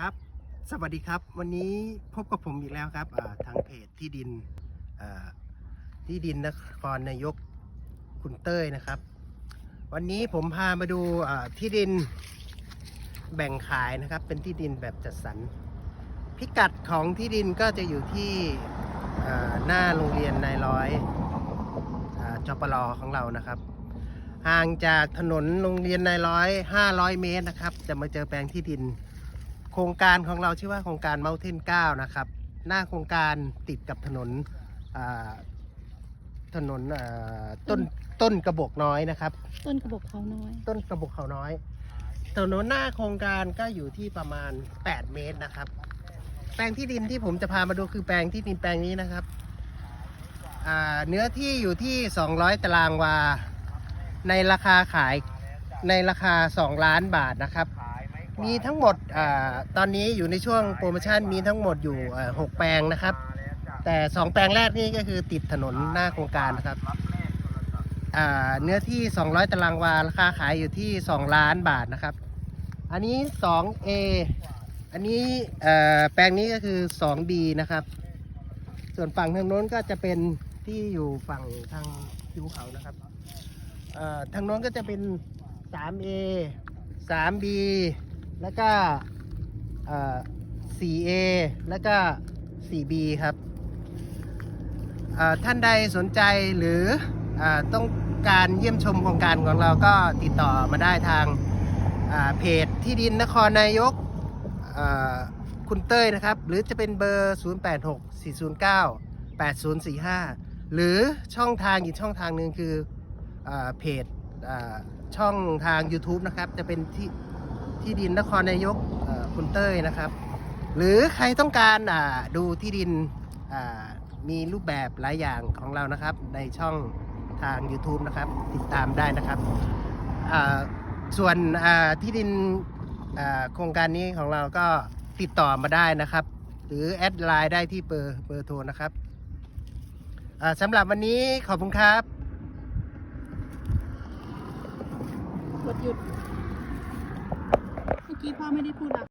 ครับ สวัสดีครับ วันนี้พบกับผมอีกแล้วครับทางเพจที่ดินที่ดินนครนายกคุณเต้ยนะครับ วันนี้ผมพามาดูที่ดินแบ่งขายนะครับ เป็นที่ดินแบบจัดสรร พิกัดของที่ดินก็จะอยู่ที่หน้าโรงเรียนนายร้อยอาจปรของเรานะครับห่างจากถนนโรงเรียนนายร้อย 500 เมตรนะครับ จะมาเจอแปลงที่ดิน โครงการของเราชื่อว่าโครงการเม t เทน9นะครับ หน้าโครงการติดกับถนนอ่าถนนอ่าต้นต้นกระบอกน้อยนะครับ ต้นกระบอกเขาน้อย ต้นกระบอกเขาน้อย ถนนหน้าโครงการก็อยู่ที่ประมาณ 8 เมตรนะครับ แปลงที่ดินที่ผมจะพามาดูคือแปลงที่ดินแปลงนี้นะครับอ่าเนื้อที่อยู่ที่ 200 ตารางวา ในราคาขายในราคา 2 ล้านบาทนะครับ มีทั้งหมดอตอนนี้อยู่ในช่วงโปรโมชั่นมีทั้งหมดอยู่ 6 แปลงนะครับ แต่ 2 แปลงแรกนี่ก็คือติดถนนหน้าโครงการนะครับเนื้อที่ 200 ตารางวา ราคาขายอยู่ที่ 2 ล้านบาทนะครับ อันนี้ 2A อันนี้แปลงนี้ก็คือ 2B นะครับ ส่วนฝั่งทางโน้นก็จะเป็นที่อยู่ฝั่งทางทิวเขานะครับทางโน้นก็จะเป็น 3A 3B แล้วก็ 4A แล้วก็ 4B ครับท่านใดสนใจหรืออต้องการเยี่ยมชมโครงการของเราก็ติดต่อมาได้ทางาเพจที่ดินนครนายกคุณเต้ยนะครับ หรือจะเป็นเบอร์ 086 409 8045 หรือช่องทางอีกช่องทางหนึ่งคืออเพจช่องทาง YouTube นะครับ จะเป็นที่ ที่ดินนครนายกคุณเต้ยนะครับ หรือใครต้องการดูที่ดินมีรูปแบบหลายอย่างของเรานะครับ ในช่องทาง YouTube นะครับ ติดตามได้นะครับ ส่วนที่ดินโครงการนี้ของเราก็ติดต่อมาได้นะครับ หรือแอดไลน์ได้ที่เบอร์เบอร์โทรนะครับสำหรับวันนี้ขอบคุณครับกดหยุด กี้พ่อไม่ได้พูดนะ